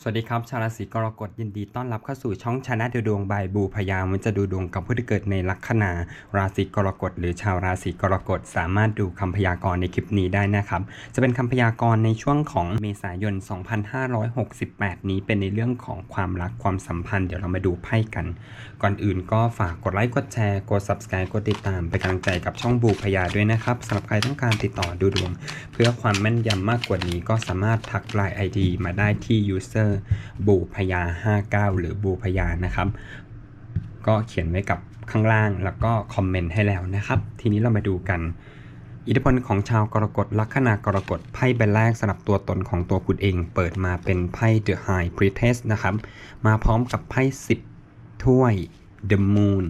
สวัสดีครับ ชาวราศีกรกฎยินดีต้อนรับเข้าสู่ช่องชนะดูดวงบายบูพยามันจะดูดวงกับผู้ที่เกิดในลัคนาราศีกรกฎหรือชาวราศีกรกฎสามารถดูคำพยากรณ์ในคลิปนี้ได้นะครับ จะเป็นคำพยากรณ์ในช่วงของเมษายน 2568 นี้เป็นในเรื่องของความรักความสัมพันธ์เดี๋ยวเรามาดูไพ่กัน ก่อนอื่นก็ฝากกดไลค์กดแชร์กด subscribe กดติดตามเป็นกำลังใจกับช่องบูพยาด้วยนะครับสำหรับใครต้องการติดต่อดูดวง เพื่อความแม่นยำมากกว่านี้ก็สามารถทักไลน์ ID มาได้ที่ user บูพยา 59 หรือบูพยานะครับ ก็เขียนไว้กับข้างล่างแล้วก็คอมเมนต์ให้แล้วนะครับ ทีนี้เรามาดูกัน อิทธิพลของชาวกรกฎลัคนากรกฎไพ่ใบแรกสำหรับตัวตนของตัวคุณเอง เปิดมาเป็นไพ่ The High Priestess นะครับ มาพร้อมกับไพ่10 ถ้วย The Moon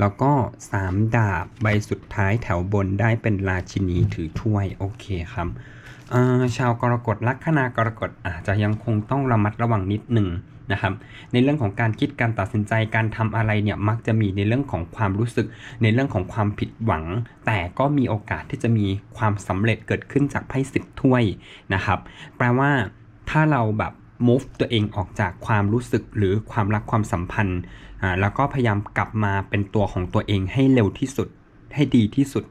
แล้วก็ 3 ดาบใบสุดท้ายแถวบนได้เป็นราชินีถือถ้วย โอเคครับ ชาวกรกฎลัคนากรกฎอาจจะยังคงต้องระมัดระวังนิดหนึ่งนะครับในเรื่องของการคิดการตัดสินใจการทำอะไรเนี่ยมักจะมีในเรื่องของความรู้สึก ในเรื่องของความผิดหวัง แต่ก็มีโอกาสที่จะมีความสำเร็จเกิดขึ้นจากไพ่สิบถ้วยนะครับ แปลว่าถ้าเราแบบ move ตัวเองออกจากความรู้สึกหรือความรักความสัมพันธ์แล้วก็พยายามกลับมาเป็นตัวของตัวเองให้เร็วที่สุดให้ดีที่สุด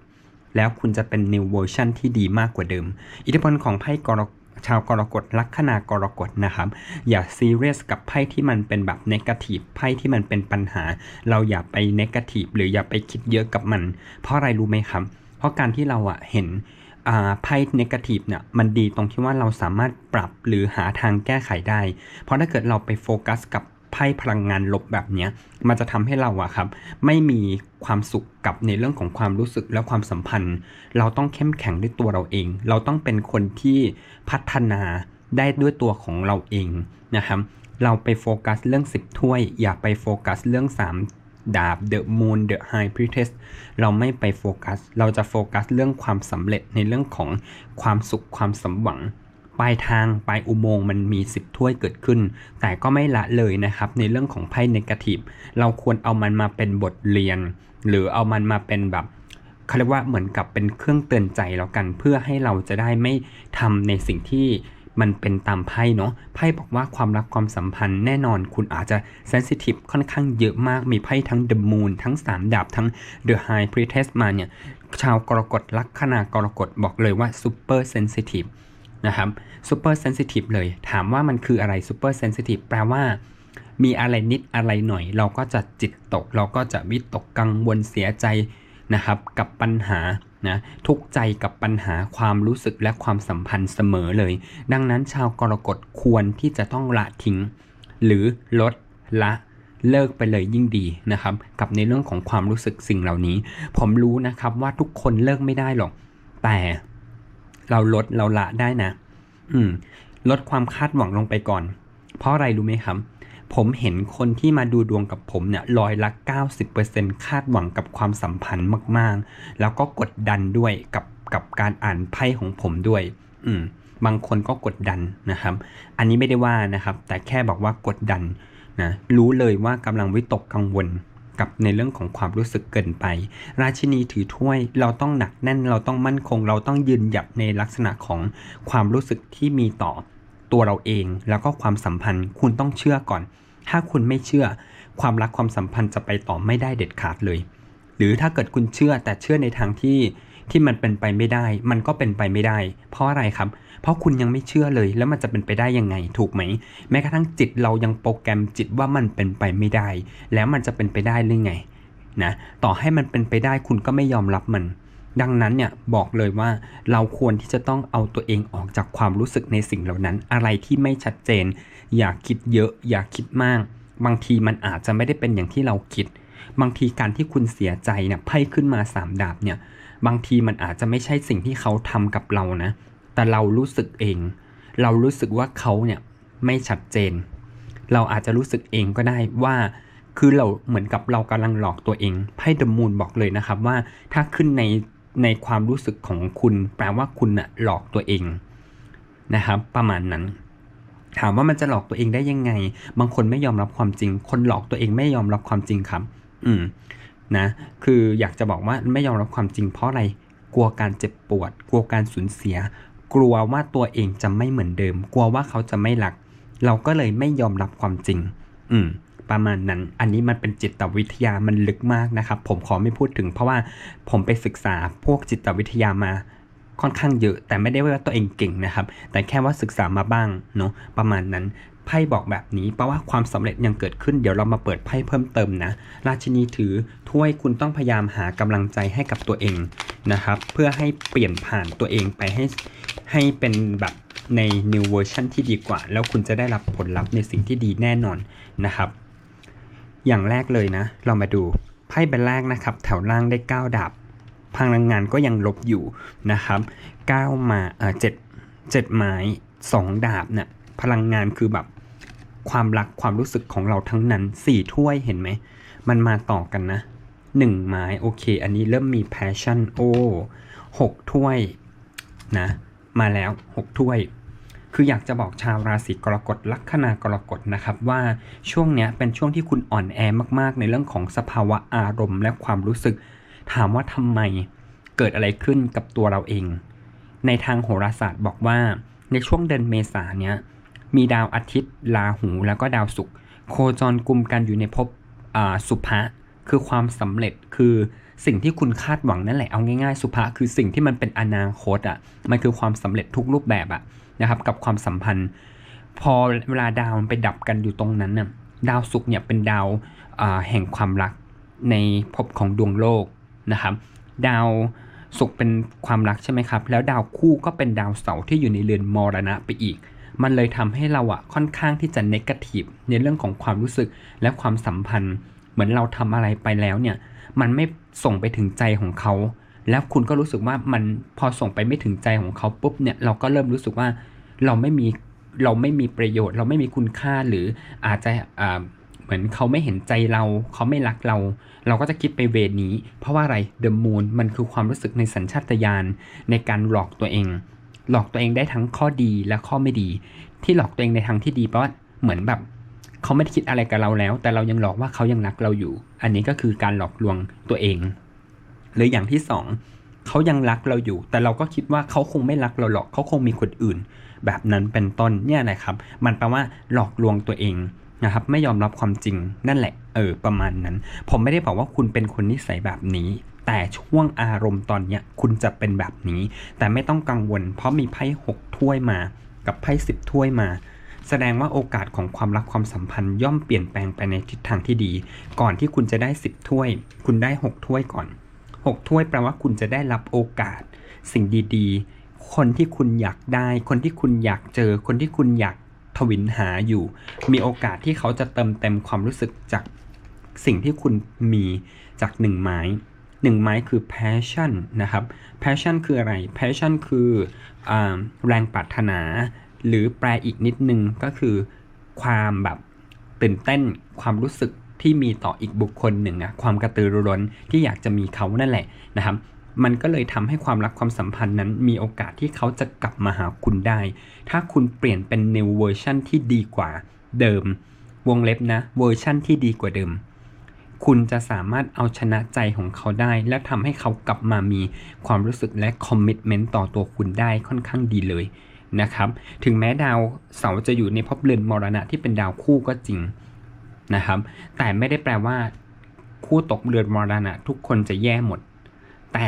แล้วคุณจะเป็น new version ที่ดีมากกว่าเดิม อิทธิพลของไพ่กรกชาวกรกฎลัคนากรกฎนะครับ อย่าซีเรียสกับไพ่ที่มันเป็นแบบเนกาทีฟไพ่ที่มันเป็นปัญหา เราอย่าไปเนกาทีฟหรืออย่าไปคิดเยอะกับมัน เพราะอะไรรู้ไหมครับ เพราะการที่เราอะเห็นไพ่เนกาทีฟเนี่ยมันดีตรงที่ว่าเราสามารถปรับหรือหาทางแก้ไขได้ เพราะถ้าเกิดเราไปโฟกัสกับ ไพ่พลังงานลบแบบนี้มันจะทำให้เราอะครับ ไม่มีความสุขกับในเรื่องของความรู้สึกและความสัมพันธ์ เราต้องเข้มแข็งด้วยตัวเราเอง เราต้องเป็นคนที่พัฒนาได้ด้วยตัวของเราเองนะครับ เราไปโฟกัสเรื่อง10ถ้วย อย่าไปโฟกัสเรื่อง 3 ดาบ The Moon The High Priestess เราไม่ไปโฟกัส เราจะโฟกัสเรื่องความสำเร็จในเรื่องของความสุขความสมหวัง ลายทางปลายอุโมงค์มันมี 10 ถ้วยเกิดขึ้น แต่ก็ไม่ละเลยนะครับในเรื่องของไพ่เนกาทีฟเราควรเอามันมาเป็นบทเรียน หรือเอามันมาเป็นแบบเขาเรียกว่าเหมือนกับเป็นเครื่องเตือนใจแล้วกัน เพื่อให้เราจะได้ไม่ทำในสิ่งที่มันเป็นตามไพ่เนาะไพ่บอกว่าความรักความสัมพันธ์แน่นอนคุณอาจจะเซนซิทีฟค่อนข้างเยอะมากมีไพ่ทั้ง The Moon ทั้ง 3 ดาบ ทั้ง The High Priestess มาเนี่ย ชาวกรกฎลัคนากรกฎบอกเลยว่า Super Sensitive นะครับ Super Sensitive เลย ถามว่ามันคืออะไร Super Sensitive แปลว่า มีอะไรนิดอะไรหน่อย เราก็จะจิตตก เราก็จะวิตกกังวลเสียใจนะครับ กับปัญหานะทุกใจกับปัญหาความรู้สึกและความสัมพันธ์เสมอเลย ดังนั้นชาวกรกฎควรที่จะต้องละทิ้ง หรือลดละเลิกไปเลยยิ่งดีนะครับ กับในเรื่องของความรู้สึกสิ่งเหล่านี้ ผมรู้นะครับว่าทุกคนเลิกไม่ได้หรอก แต่ เราลดเราละได้นะ อืม ลดความคาดหวังลงไปก่อน เพราะอะไรรู้ไหมครับ ผมเห็นคนที่มาดูดวงกับผมเนี่ยร้อยละ 90%คาดหวังกับความสัมพันธ์มาก ๆ แล้วก็กดดันด้วยกับกับการอ่านไพ่ของผมด้วย อืม บางคนก็กดดันนะครับ อันนี้ไม่ได้ว่านะครับ แต่แค่บอกว่ากดดันนะ รู้เลยว่ากำลังวิตกกังวล กับในเรื่องของความรู้สึกเกินไป ราชินีถือถ้วยเราต้องหนักแน่นเราต้องมั่นคง เราต้องยืนหยัดในลักษณะของความรู้สึกที่มีต่อตัวเราเอง แล้วก็ความสัมพันธ์ คุณต้องเชื่อก่อน ถ้าคุณไม่เชื่อ ความรักความสัมพันธ์จะไปต่อไม่ได้เด็ดขาดเลย หรือถ้าเกิดคุณเชื่อแต่เชื่อในทางที่ที่มันเป็นไปไม่ได้ มันก็เป็นไปไม่ได้ เพราะอะไรครับ เพราะคุณยังไม่เชื่อเลย แล้วมันจะเป็นไปได้ยังไงถูกไหม แม้กระทั่งจิตเรายังโปรแกรมจิตว่ามันเป็นไปไม่ได้ แล้วมันจะเป็นไปได้หรือไงนะต่อให้มันเป็นไปได้คุณก็ไม่ยอมรับมัน ดังนั้นเนี่ยบอกเลยว่าเราควรที่จะต้องเอาตัวเองออกจากความรู้สึกในสิ่งเหล่านั้น อะไรที่ไม่ชัดเจน อย่าคิดเยอะ อย่าคิดมาก บางทีมันอาจจะไม่ได้เป็นอย่างที่เราคิด บางทีการที่คุณเสียใจเนี่ยไพ่ขึ้นมาสามดาบเนี่ยบางทีมันอาจจะไม่ใช่สิ่งที่เขาทำกับเรานะ แต่เรารู้สึกเอง เรารู้สึกว่าเขาเนี่ยไม่ชัดเจน เราอาจจะรู้สึกเองก็ได้ว่าคือเราเหมือนกับเรากำลังหลอกตัวเองไพ่เดมูนบอกเลยนะครับว่าถ้าขึ้นในในความรู้สึกของคุณ แปลว่าคุณน่ะหลอกตัวเองนะครับ ประมาณนั้น ถามว่ามันจะหลอกตัวเองได้ยังไง บางคนไม่ยอมรับความจริง คนหลอกตัวเองไม่ยอมรับความจริงครับ อืมนะคืออยากจะบอกว่าไม่ยอมรับความจริงเพราะอะไร กลัวการเจ็บปวด กลัวการสูญเสีย กลัวว่าตัวเองจะไม่เหมือนเดิม กลัวว่าเขาจะไม่รัก เราก็เลยไม่ยอมรับความจริง อืม ประมาณนั้น อันนี้มันเป็นจิตวิทยามันลึกมากนะครับ ผมขอไม่พูดถึง เพราะว่าผมไปศึกษาพวกจิตวิทยามาค่อนข้างเยอะ แต่ไม่ได้ว่าตัวเองเก่งนะครับ แต่แค่ว่าศึกษามาบ้างเนาะประมาณนั้น ไพ่บอกแบบนี้เพราะว่าความสำเร็จยังเกิดขึ้นเดี๋ยวเรามาเปิดไพ่เพิ่มเติมนะ ราชินีถือถ้วยคุณต้องพยายามหากำลังใจให้กับตัวเองนะครับ เพื่อให้เปลี่ยนผ่านตัวเองไปให้ให้เป็นแบบใน new version ที่ดีกว่า แล้วคุณจะได้รับผลลัพธ์ในสิ่งที่ดีแน่นอนนะครับ อย่างแรกเลยนะ เรามาดูไพ่ใบแรกนะครับ แถวล่างได้ 9ดาบพลังงานก็ยังลบอยู่นะครับ9มาเออเจ็ดเจ็ดไม้ 2 ดาบเนี่ยพลังงานคือแบบ ความรักความรู้สึกของเราทั้งนั้น4ถ้วยเห็นไหม มันมาต่อกันนะ1ไม้โอเค อันนี้เริ่มมี passion โอ้6ถ้วยนะมาแล้ว6ถ้วย คืออยากจะบอกชาวราศีกรกฎลัคนากรกฎนะครับว่าช่วงเนี้ยเป็นช่วงที่คุณอ่อนแอมากๆ ในเรื่องของสภาวะอารมณ์และความรู้สึก ถามว่าทำไมเกิดอะไรขึ้นกับตัวเราเอง ในทางโหราศาสตร์บอกว่าในช่วงเดือนเมษาเนี้ย มีดาวอาทิตย์ ราหู แล้วก็ดาวศุกร์โคจรกลุ่มกันอยู่ในภพสุภะคือความสำเร็จคือสิ่งที่คุณคาดหวังนั่นแหละเอาง่ายๆ สุภะคือสิ่งที่มันเป็นอนาคตอะมันคือความสำเร็จทุกรูปแบบอะนะครับกับความสัมพันธ์ พอเวลาดาวมันไปดับกันอยู่ตรงนั้นน่ะดาวศุกร์เนี่ยเป็นดาวแห่งความรักในภพของดวงโลกนะครับดาวศุกร์เป็นความรักใช่ไหมครับ แล้วดาวคู่ก็เป็นดาวเสาร์ที่อยู่ในเรือนมรณะไปอีก มันเลยทำให้เราอะค่อนข้างที่จะเนกาทีฟในเรื่องของความรู้สึกและความสัมพันธ์ เหมือนเราทำอะไรไปแล้วเนี่ย มันไม่ส่งไปถึงใจของเขา แล้วคุณก็รู้สึกว่ามันพอส่งไปไม่ถึงใจของเขาปุ๊บเนี่ยเราก็เริ่มรู้สึกว่าเราไม่มีเราไม่มีประโยชน์ เราไม่มีคุณค่าหรืออาจจะเหมือนเขาไม่เห็นใจเรา เขาไม่รักเรา เราก็จะคิดไปเวนี้ เพราะว่าอะไรเดอะมูนมันคือความรู้สึกในสัญชาตญาณในการหลอกตัวเอง หลอกตัวเองได้ทั้งข้อดีและข้อไม่ดี ที่หลอกตัวเองในทางที่ดีเพราะว่าเหมือนแบบเขาไม่ได้คิดอะไรกับเราแล้ว แต่เรายังหลอกว่าเขายังรักเราอยู่ อันนี้ก็คือการหลอกลวงตัวเอง หรืออย่างที่สองเขายังรักเราอยู่ แต่เราก็คิดว่าเขาคงไม่รักเราหรอกเขาคงมีคนอื่น แบบนั้นเป็นต้นเนี่ยนะครับ มันแปลว่าหลอกลวงตัวเองนะครับไม่ยอมรับความจริงนั่นแหละเออประมาณนั้น ผมไม่ได้บอกว่าคุณเป็นคนนิสัยแบบนี้ แต่ช่วงอารมณ์ตอนนี้คุณจะเป็นแบบนี้ แต่ไม่ต้องกังวล เพราะมีไพ่หกถ้วยมา กับไพ่สิบถ้วยมา แสดงว่าโอกาสของความรักความสัมพันธ์ย่อมเปลี่ยนแปลงไปในทิศทางที่ดี ก่อนที่คุณจะได้สิบถ้วย คุณได้หกถ้วยก่อนหกถ้วยแปลว่าคุณจะได้รับโอกาส สิ่งดีๆ คนที่คุณอยากได้ คนที่คุณอยากเจอ คนที่คุณอยากทวินหาอยู่ มีโอกาสที่เขาจะเติมเต็มความรู้สึกจากสิ่งที่คุณมีจากหนึ่งไม้ หนึ่งไม้คือ passion นะครับ passion คืออะไร passion คืออแรงปรารถนา หรือแปลอีกนิดนึงก็คือความแบบตื่นเต้นความรู้สึกที่มีต่ออีกบุคคลหนึ่งอะความกระตือรือร้นที่อยากจะมีเขานั่นแหละนะครับ มันก็เลยทำให้ความรักความสัมพันธ์นั้น มีโอกาสที่เขาจะกลับมาหาคุณได้ ถ้าคุณเปลี่ยนเป็น new version ที่ดีกว่าเดิม วงเล็บนะเวอร์ชั่นที่ดีกว่าเดิม คุณจะสามารถเอาชนะใจของเขาได้ และทำให้เขากลับมามีความรู้สึกและคอมมิชเมนต์ต่อตัวคุณได้ค่อนข้างดีเลยนะครับ ถึงแม้ดาวเสาจะอยู่ในภพเรือนมรณะที่เป็นดาวคู่ก็จริงนะครับ แต่ไม่ได้แปลว่า คู่ตกเรือนมรณะทุกคนจะแย่หมด แต่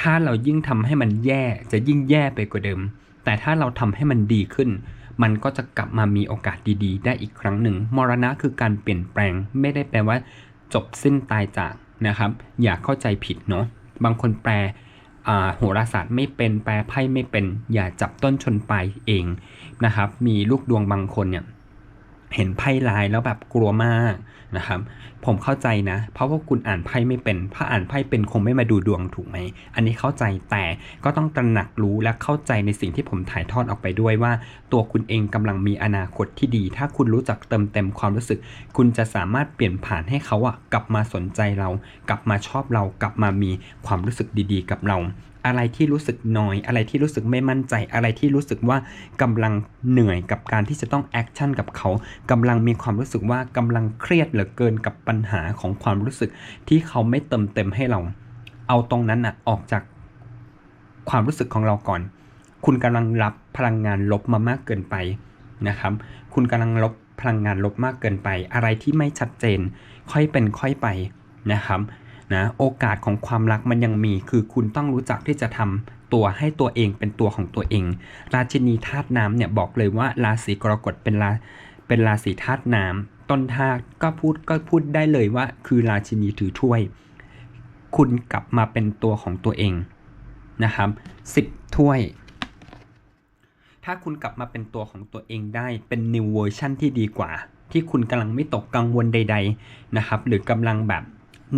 ถ้าเรายิ่งทำให้มันแย่จะยิ่งแย่ไปกว่าเดิม แต่ถ้าเราทำให้มันดีขึ้น มันก็จะกลับมามีโอกาสดีๆ ได้อีกครั้งหนึ่ง มรณะคือการเปลี่ยนแปลง ไม่ได้แปลว่า จบสิ้นตายจากนะครับ อย่าเข้าใจผิดเนาะบางคนแปลโหราศาสตร์ไม่เป็นแปลไพ่ไม่เป็น อย่าจับต้นชนปลายเองนะครับ มีลูกดวงบางคนเนี่ย เห็นไพ่ลายแล้วแบบกลัวมากนะครับ ผมเข้าใจนะ เพราะว่าคุณอ่านไพ่ไม่เป็นถ้าอ่านไพ่เป็นคงไม่มาดูดวงถูกไหม อันนี้เข้าใจแต่ก็ต้องตระหนักรู้และเข้าใจในสิ่งที่ผมถ่ายทอดออกไปด้วยว่า ตัวคุณเองกำลังมีอนาคตที่ดี ถ้าคุณรู้จักเติมเต็มความรู้สึก คุณจะสามารถเปลี่ยนผ่านให้เขาอะกลับมาสนใจเรา กลับมาชอบเรา กลับมามีความรู้สึกดี ๆ กับเรา อะไรที่รู้สึกน้อย อะไรที่รู้สึกไม่มั่นใจ อะไรที่รู้สึกว่ากำลังเหนื่อยกับการที่จะต้องแอคชั่นกับเขากำลังมีความรู้สึกว่ากำลังเครียดเหลือเกินกับปัญหาของความรู้สึก ที่เขาไม่เติมเต็มให้เรา เอาตรงนั้นอะออกจากความรู้สึกของเราก่อน คุณกำลังรับพลังงานลบมามากเกินไปนะครับ คุณกำลังลบพลังงานลบมากเกินไป อะไรที่ไม่ชัดเจน ค่อยเป็นค่อยไปนะครับ นะโอกาสของความรักมันยังมีคือคุณต้องรู้จักที่จะทำตัวให้ตัวเองเป็นตัวของตัวเอง ราชินีธาตุน้ำเนี่ยบอกเลยว่าราศีกรกฎเป็นราเป็นราศีธาตุน้ำต้นธาตุก็พูดก็พูดได้เลยว่า คือราชินีถือถ้วย คุณกลับมาเป็นตัวของตัวเองนะครับสิบถ้วย ถ้าคุณกลับมาเป็นตัวของตัวเองได้เป็น new version ที่ดีกว่า ที่คุณกำลังไม่ตกกังวลใด ๆนะครับ หรือกำลังแบบ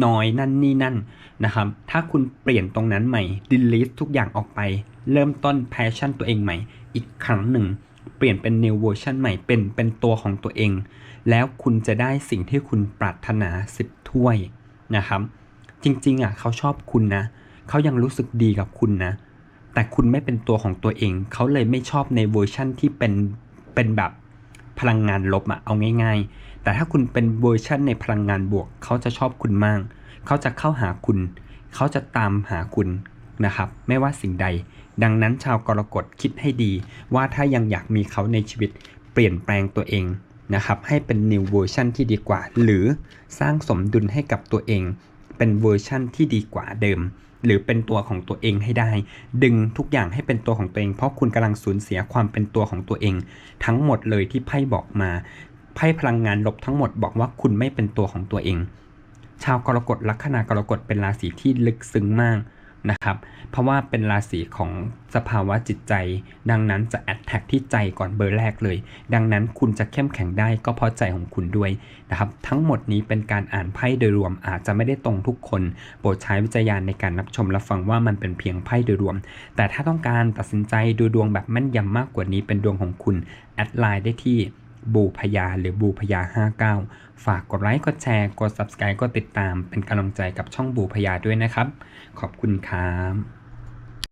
น้อยนั่นนี่นั่นนะครับ ถ้าคุณเปลี่ยนตรงนั้นใหม่ delete ทุกอย่างออกไป เริ่มต้น passion ตัวเองใหม่ อีกครั้งหนึ่ง เปลี่ยนเป็น new version ใหม่ เป็นเป็นตัวของตัวเอง แล้วคุณจะได้สิ่งที่คุณปรารถนา10ถ้วยนะครับ จริงๆอะเขาชอบคุณนะ เขายังรู้สึกดีกับคุณนะ แต่คุณไม่เป็นตัวของตัวเอง เขาเลยไม่ชอบในเวอร์ชั่นที่เป็นเป็นแบบ พลังงานลบอะเอาง่าย ๆ แต่ถ้าคุณเป็นเวอร์ชันในพลังงานบวก เขาจะชอบคุณมาก เขาจะเข้าหาคุณ เขาจะตามหาคุณนะครับ ไม่ว่าสิ่งใด ดังนั้นชาวกรกฎคิดให้ดี ว่าถ้ายังอยากมีเขาในชีวิตเปลี่ยนแปลงตัวเองนะครับ ให้เป็น new version ที่ดีกว่า หรือสร้างสมดุลให้กับตัวเอง เป็นเวอร์ชั่นที่ดีกว่าเดิม หรือเป็นตัวของตัวเองให้ได้ ดึงทุกอย่างให้เป็นตัวของตัวเอง เพราะคุณกำลังสูญเสียความเป็นตัวของตัวเอง ทั้งหมดเลยที่ไพ่บอกมาไพ่พลังงานลบทั้งหมดบอกว่าคุณไม่เป็นตัวของตัวเอง ชาวกรกฎลัคนากรกฎเป็นราศีที่ลึกซึ้งมาก นะครับ เพราะว่าเป็นราศีของสภาวะจิตใจ ดังนั้นจะแอดแท็กที่ใจก่อนเบอร์แรกเลย ดังนั้นคุณจะเข้มแข็งได้ก็เพราะใจของคุณด้วยนะครับ ทั้งหมดนี้เป็นการอ่านไพ่โดยรวมอาจจะไม่ได้ตรงทุกคน โปรดใช้วิจารณญาณในการรับชมรับฟังว่ามันเป็นเพียงไพ่โดยรวม แต่ถ้าต้องการตัดสินใจดูดวงแบบแม่นยำมากกว่านี้เป็นดวงของคุณแอดไลน์ได้ที่ บูพยาหรือบูพยา 59 ฝากกดไลค์ กดแชร์ กด subscribe กดติดตามเป็นกำลังใจกับช่องบูพยาด้วยนะครับ ขอบคุณครับ